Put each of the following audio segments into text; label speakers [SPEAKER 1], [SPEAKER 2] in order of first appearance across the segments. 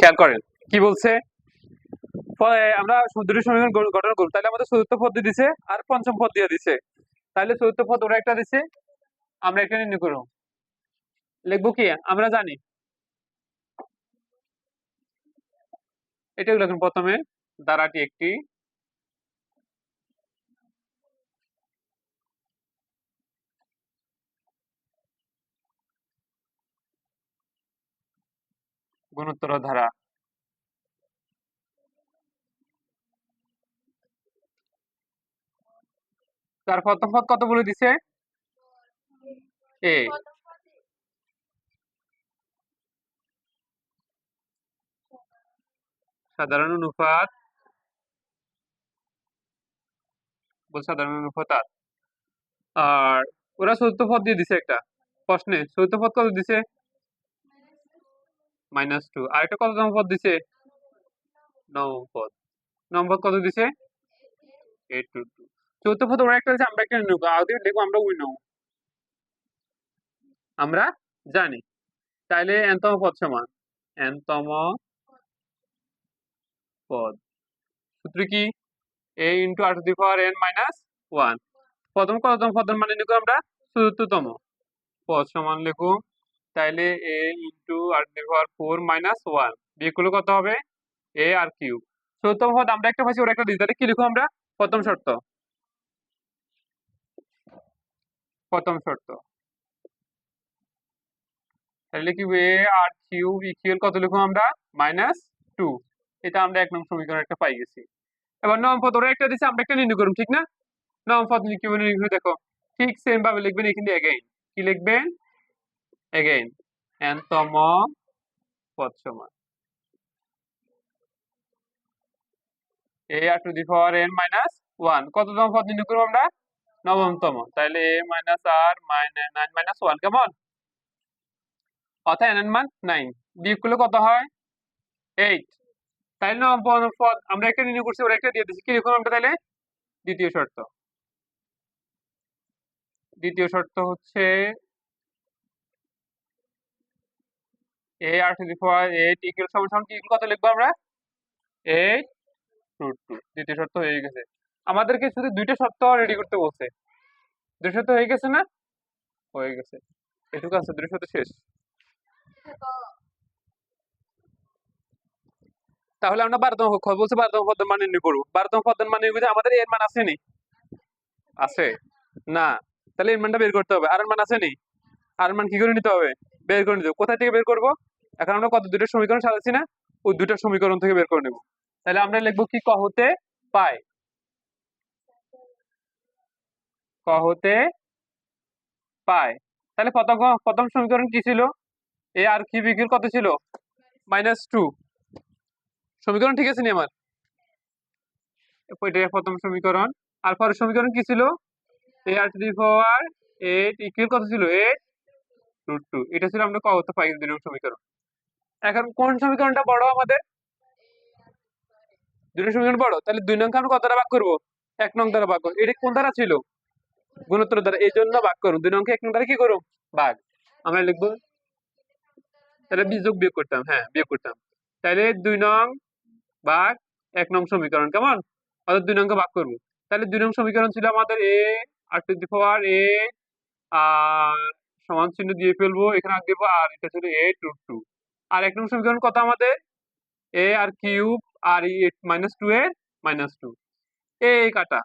[SPEAKER 1] খেয়াল করেন কি বলছে আমরা দুটি সমীকরণ গঠন করবো তাহলে আমাদের চতুর্থ পদ দিয়েছে আর পঞ্চম পদ দিয়ে দিছে তাহলে চতুর্থ পদ ওরা একটা দিছে আমরা একটা নির্ণয় করব লিখবো কি আমরা জানি এটা এখন প্রথমে দ্বারাটি একটি গুণোত্তর ধারা তার প্রথম পদ কত বলে দিছে এ সাধারণ অনুপাত সাধারণ অনুপাত আর ওরা চতুর্থ পদ দিয়ে দিছে একটা প্রশ্নে চতুর্থ পদ কত দিছে মাইনাস টু আর এটা কত নম্বর পদ দিছে নম্বর পদ নম্বর কত দিছে এইট টু টু চৌদ্দ পদ ওরা একটা আছে আমরা একটা নেব আগে দেখবো আমরা উই নেব আমরা জানি তাইলে এনতম পদ সমান এনতম পদ সূত্র কি a into r the power n minus one প্রথম কততম পদের মানে লিখো আমরা চতুর্থতম পদ সমান লিখো তাইলে a into r power four minus one বিয়োগ কত হবে এ আর কিউ প্রথম পদ আমরা একটা পাচ্ছি ওরা একটা দিই তাহলে কি লিখো আমরা প্রথম শর্ত প্রথম শর্ত তাহলে কি এ আর কিউ ইকুয়াল কত লিখো আমরা মাইনাস টু এটা আমরা এক নং সমীকরণ একটা পাই গেছি এবার নবম পদ ওরা একটা দিচ্ছে আমরা একটা নির্ণয় করুন ঠিক না নবম পদ কিভাবে দেখো ঠিক সেম ভাবে লিখবেন এখানে এগেইন কি লিখবেন এগেইন এনতম পদ সমান a r to the power n minus one কততম পদ নির্ণয় করবো আমরা নবমতম তাহলে a minus r nine minus one কেমন অর্থাৎ এন মান নাইন বিয়োগ করলে কত হয় এইট তাহলে নবম পদ আমরা একটা নির্ণয় করছি ওরা একটা দিয়ে দিচ্ছি কি লিখুন আমরা তাহলে দ্বিতীয় শর্ত দ্বিতীয় শর্ত হচ্ছে r to the power eight equal সমান কি কত লিখবো আমরা এইট টু দ্বিতীয় শর্ত হয়ে গেছে আমাদেরকে শুধু দুইটা শর্ত রেডি করতে বলছে শর্ত হয়ে গেছে না হয়ে গেছে এটুকু আছে শর্ত শেষ তাহলে আমরা বারোতম বলছি বারোতম পদের মান করবো বারোতম পদের মান আমাদের এর মান আছে না তাহলে এর মানটা বের করতে হবে আর মান আছে আর মান কি করে নিতে হবে বের করে নিতে কোথা থেকে বের করবো এখন আমরা কত দুটো সমীকরণ সাজাচ্ছি না ওই দুটো সমীকরণ থেকে বের করে নেব তাহলে আমরা লিখবো কি ক হতে পায় ক হতে পায় তাহলে প্রথম প্রথম সমীকরণ কি ছিল এ আর কি বিকির কত ছিল মাইনাস টু সমীকরণ ঠিক আছে নি আমার এটা প্রথম সমীকরণ আর পরের সমীকরণ কি ছিল a r to the power eight equal কত ছিল এইট রুট টু এটা ছিল আমরা কত পাই সমীকরণ এখন কোন সমীকরণটা বড় আমাদের দুটো সমীকরণ বড় তাহলে দুই নং আমরা কত দ্বারা ভাগ করবো এক নং দ্বারা ভাগ করবো এটা কোন দ্বারা ছিল গুণোত্তর দ্বারা এই জন্য ভাগ করুন দুই নংকে এক নং দ্বারা কি করুন ভাগ আমরা লিখবো তাহলে বিযোগ বিয়োগ করতাম হ্যাঁ বিয়োগ করতাম তাহলে দুই নং ভাগ এক নং সমীকরণ কেমন অর্থাৎ দুই নংকে ভাগ করবো তাহলে দুই নং সমীকরণ ছিল আমাদের এ আর টোয়েন্টি ফোর এ আর সমান চিহ্ন দিয়ে ফেলবো এখানে আগে আর এটা ছিল এ টু টু আর এক নং সমীকরণ কত আমাদের a r cube r e minus two এর মাইনাস টু এ কাটা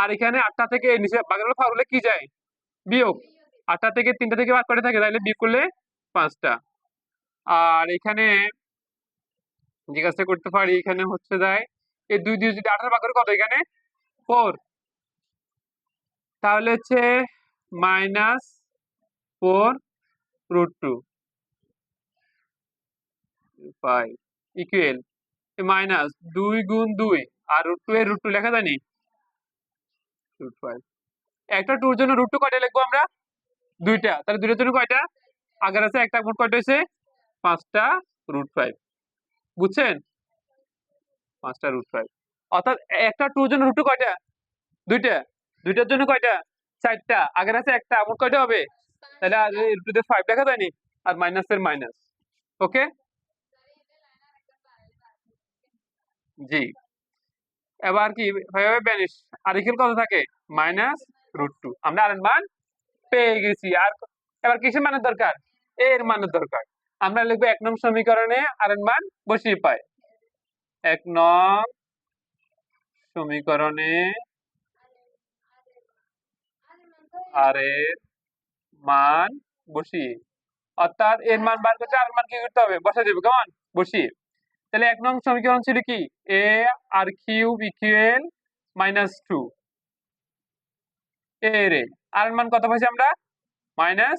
[SPEAKER 1] আর এখানে আটটা থেকে নিচে বাগের ফাউলে কি যায় বিয়োগ আটটা থেকে তিনটা থেকে বাদ করে থাকে তাহলে বিয়োগ করলে পাঁচটা আর এখানে যে করতে পারি এখানে হচ্ছে যায় এই দুই দুই যদি আঠারো বাগের কত এখানে ফোর তাহলে হচ্ছে minus four root two five equal minus দুই গুণ দুই আর রুট টু এর রুট টু লেখা জানি রুট ফাইভ একটা টুর জন্য রুট টু কয়টা লিখবো আমরা দুইটা তাহলে দুইটার জন্য কয়টা আগের আছে একটা মোট কয়টা হয়েছে পাঁচটা রুট ফাইভ বুঝছেন পাঁচটা রুট ফাইভ অর্থাৎ একটা টুর জন্য রুট টু কয়টা দুইটা দুইটার জন্য কয়টা চারটা আগের আছে একটা মোট কয়টা হবে তাহলে রুট টু ফাইভ লেখা যায়নি আর মাইনাসের মাইনাস ওকে জি এবার কি হয়ে যাবে ব্যানিশ আরিকের কত থাকে মাইনাস রুট টু আমরা আর মান পেয়ে গেছি আর এবার কিসের মানের দরকার এর মানের দরকার আমরা লিখবো এক নং সমীকরণে আর মান বসিয়ে পাই এক নং সমীকরণে আর এর মান বসিয়ে অর্থাৎ এর মান বার করতে আর মান কি করতে হবে বসা যাবে কেমন বসিয়ে তাহলে এক নং সমীকরণ ছিল কি a r cube equal minus two a রে আর মান কত পাইছি আমরা minus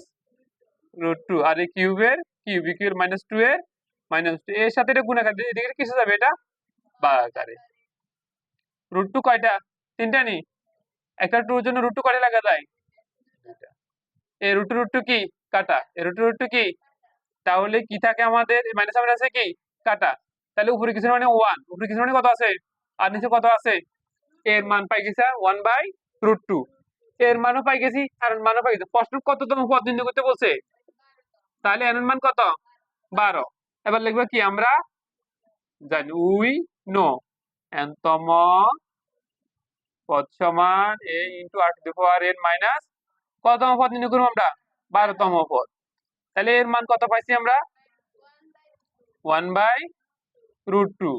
[SPEAKER 1] root two r a কিউবের কিউব ইকুয়েল মাইনাস টু এর মাইনাস টু এর সাথে এটা গুণাকার এদিকে কিসে যাবে এটা বাগাকারে রুট টু কয়টা তিনটা নি একটা টুর জন্য রুট টু কয়টা লাগা যায় এ রুট রুট টু কি কাটা এ রুট রুট টু কি তাহলে কি থাকে আমাদের মাইনাস আছে কি কাটা তাহলে উপরে কিছু মানে ওয়ান উপরে কিছু মানে কত আছে আর নিচে কত আছে এর মান পাই গেছে ওয়ান বাই রুট টু এর মানও পাই গেছি আর মানও পাই গেছি প্রশ্ন কততম পদ নির্ণয় করতে বলছে তাহলে এর মান কত বারো এবার লিখবো কি আমরা জানি উই নো এনতম পদ সমান এ ইন্টু আট টু পাওয়ার এর মাইনাস কততম পদ নির্ণয় করবো আমরা বারোতম পদ তাহলে এর মান কত পাইছি আমরা one by root 2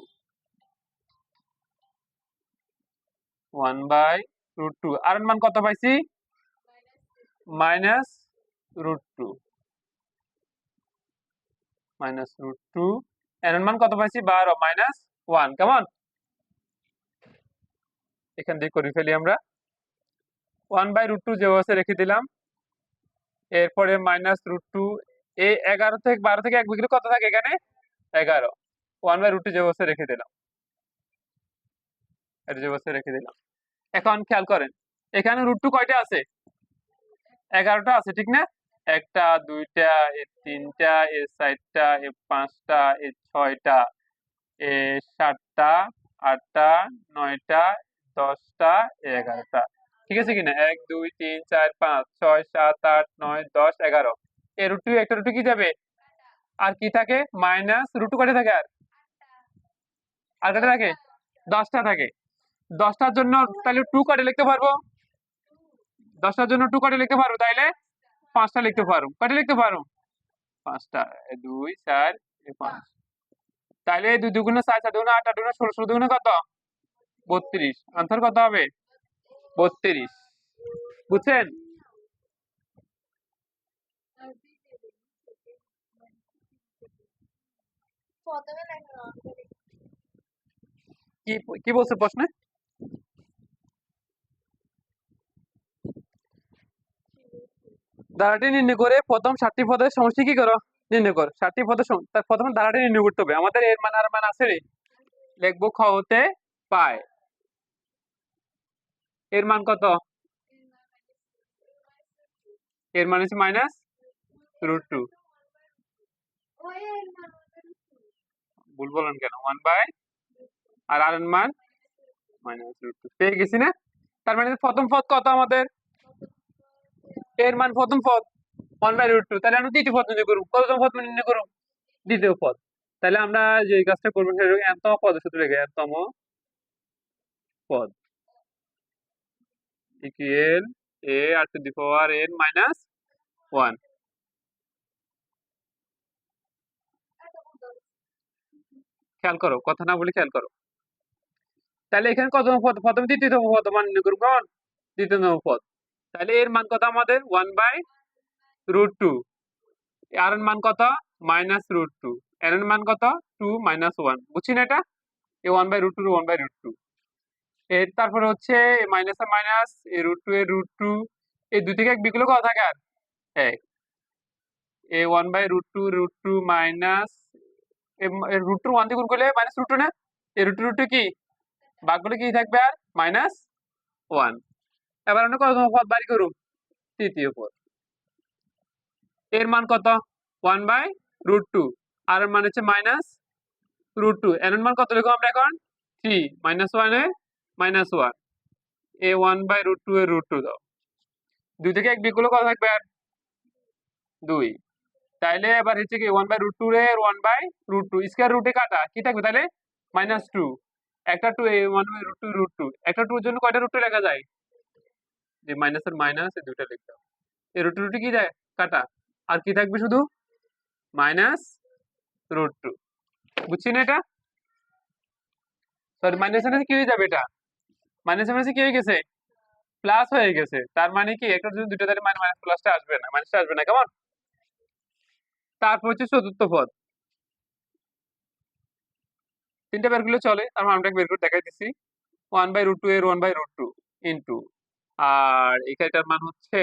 [SPEAKER 1] 1 by root 2 আর মান কত পাইছি minus root 2 minus root 2 এর মান কত পাইছি 12 minus 1 কেমন এখান দিয়ে করে ফেলি আমরা 1 বাই রুট টু যেভাবে রেখে দিলাম এরপরে মাইনাস রুট টু এ এগারো থেকে বারো থেকে এক বিক্রি কত থাকে এখানে এগারো ওয়ান বাই রুট যে বসে রেখে দিলাম এটা যে বসে রেখে দিলাম এখন খেয়াল করেন এখানে রুট টু কয়টা আছে এগারোটা আছে ঠিক না একটা দুইটা এ তিনটা এ চারটা এ পাঁচটা এ ছয়টা এ সাতটা আটটা নয়টা দশটা এগারোটা ঠিক আছে কিনা এক দুই তিন চার পাঁচ ছয় সাত আট নয় দশ এগারো এ রুটু একটা রুটু কি যাবে আর কি থাকে মাইনাস রুটু কটে থাকে আর আর কটা থাকে দশটা থাকে দশটার জন্য তাহলে টু কটে লিখতে পারবো দশটার জন্য টু কটে লিখতে পারবো তাইলে পাঁচটা লিখতে পারো কটে লিখতে পারো পাঁচটা দুই চার পাঁচ তাহলে দুই দুগুণ চার চার দুগুণ আট আট দুগুণ ষোলো ষোলো দুগুণ কত বত্রিশ আনসার কত হবে বত্রিশ বুঝছেন প্রথমে কি বলছে প্রশ্নে দাঁড়াটি নির্ণয় করে প্রথম ষাটটি পদের সমষ্টি কি করো নির্ণয় করো ষাটটি পদের তার প্রথম দাঁড়াটি নির্ণয় করতে হবে আমাদের এর মান আর মান আছে রে লেখবো খ হতে পায় এর মান কত এর মান হচ্ছে মাইনাস রুট টু ভুল বলেন কেন ওয়ান বাই আর আর মান মাইনাস রুট পেয়ে গেছি না তার মানে প্রথম পদ কত আমাদের এর মান প্রথম পদ ওয়ান বাই রুট টু তাহলে আমরা দ্বিতীয় পদ নির্ণয় করব কততম পদ নির্ণয় করব দ্বিতীয় পদ তাহলে আমরা যে কাজটা করবো সেটা এনতম পদের সাথে লেগে এতম পদ equal a r to the power n minus one খেয়াল করো কথা না বলে খেয়াল করো তাহলে এখানে কত পদ প্রথমে দ্বিতীয় পদ মান নির্ণয় করব কোন দ্বিতীয় পদ তাহলে এর মান কত আমাদের one by root two r মান কত মাইনাস রুট টু এর মান কত টু মাইনাস ওয়ান বুঝছি এটা a one by root two one by root two এর তারপর হচ্ছে minus r minus a root two a root two এই দুই থেকে এক বিগুলো কত থাকে আর এক a one by root two root two minus a root two one দিয়ে গুণ করলে মাইনাস রুট টু না a root two root two কি ভাগগুলো কি থাকবে আর মাইনাস ওয়ান এবার আমরা কত পদ বাড়ি করুন তৃতীয় পদ এর মান কত one by root two r মান হচ্ছে মাইনাস রুট টু এর মান কত লিখব আমরা এখন three minus one a minus one a one by root two a root two দাও দুই থেকে এক বিগুলো কত থাকবে আর দুই তাহলে এবার হচ্ছে কি ওয়ান বাই রুট টু এর one by root two square রুটে কাটা কি থাকবে তাহলে মাইনাস টু একটা two one by root two root two একটা টুর জন্য কয়টা রুট টু লেখা যায় যে মাইনাসের মাইনাস এই দুইটা লিখতে হবে এই রুট টু রুট কি যায় কাটা আর কি থাকবে শুধু মাইনাস রুট টু বুঝছি না এটা সরি মাইনাস মাইনাস কি হয়ে যাবে এটা মাইনাস মাইনাস কি হয়ে গেছে প্লাস হয়ে গেছে তার মানে কি একটা যদি দুটো তাহলে মাইনাস প্লাসটা আসবে না মাইনাসটা আসবে না কেমন তারপর হচ্ছে চতুর্থ পদ তিনটা বের করলে চলে তার মানটাকে আমরা বের করে দেখাই দিচ্ছি ওয়ান বাই রুট টু এর one by root two into r এটার মান হচ্ছে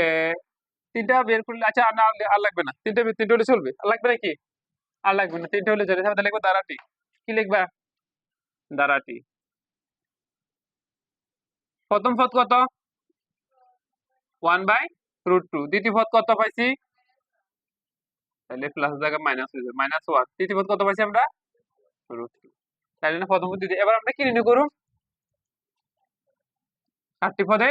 [SPEAKER 1] তিনটা বের করলে আচ্ছা আর না আর লাগবে না তিনটা তিনটে হলে চলবে আর লাগবে না কি আর লাগবে না তিনটে হলে চলে তাহলে লিখবো দাঁড়াটি কি লিখবা দাঁড়াটি প্রথম ফদ কত ওয়ান বাই রুট টু দ্বিতীয় ফদ কত পাইছি তাহলে প্লাস জায়গা মাইনাস হয়ে যাবে মাইনাস ওয়ান তৃতীয় পদ কত পাইছি আমরা রুট টু তাহলে না প্রথম পদ্ধতি এবার আমরা কি নির্ণয় করুন চারটি পদে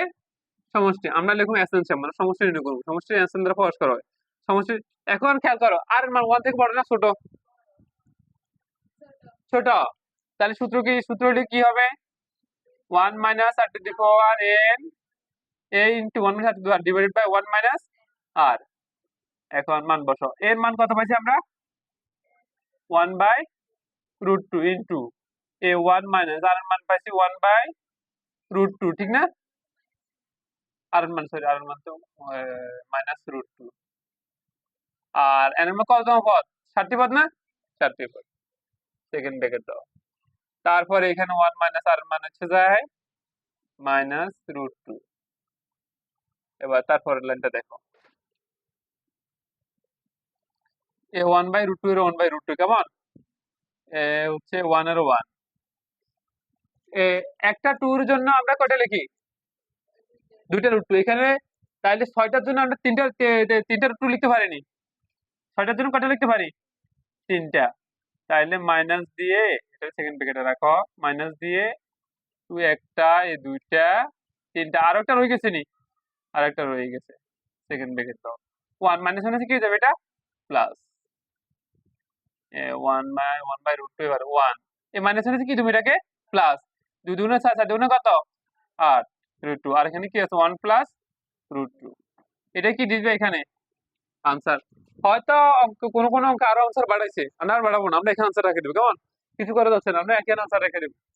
[SPEAKER 1] সমষ্টি আমরা লিখুন এসেন্স মানে সমষ্টি নির্ণয় করবো সমষ্টি এসএন দ্বারা প্রকাশ করা হয় সমষ্টি এখন খেয়াল করো আর এর মান 1 থেকে বড় না ছোট ছোট তাহলে সূত্র কি সূত্রটি কি হবে 1 r to the power n a into one minus r divided by 1 minus r এখন মান বসাও এর মান কত পাইছি আমরা 1 by root two into a one minus r মান পাইছি ওয়ান বাই রুট টু ঠিক না আর মান সরি আর মান তো মাইনাস রুট টু আর এর কততম পদ ষাটটি পদ না চারটি পদ সেকেন্ড ব্র্যাকেট দাও তারপরে এখানে ওয়ান মাইনাস আর মান হচ্ছে যায় মাইনাস রুট টু এবার তারপরের লাইনটা দেখো a one by root two এর ওয়ান বাই রুট টু কেমন হচ্ছে ওয়ান এর ওয়ান একটা টুর জন্য আমরা কটা লিখি দুইটা রুট টু এখানে তাহলে ছয়টার জন্য আমরা তিনটা তিনটা রুট টু লিখতে পারিনি ছয়টার জন্য কটা লিখতে পারি তিনটা তাহলে মাইনাস দিয়ে এটা সেকেন্ড ব্র্যাকেটে রাখো মাইনাস দিয়ে তুই একটা এই দুইটা তিনটা আর একটা রয়ে গেছে নি আর একটা রয়ে গেছে সেকেন্ড ব্র্যাকেট তো ওয়ান মাইনাস ওয়ান কি হয়ে যাবে এটা plus one by one by root two এবার ওয়ান এ মাইনাস ওয়ান কি তুমি এটাকে প্লাস দুই দুগুণে ছয় কত আট রুট টু আর এখানে কি আছে ওয়ান প্লাস রুট টু এটা কি দিবে এখানে আনসার হয়তো অঙ্ক কোনো কোনো অঙ্ক আরো আনসার বাড়াইছে আমরা আর বাড়াবো না আমরা এখানে আনসার রেখে দেবো কেমন কিছু করে যাচ্ছে না আমরা এখানে আনসার রেখে দেবো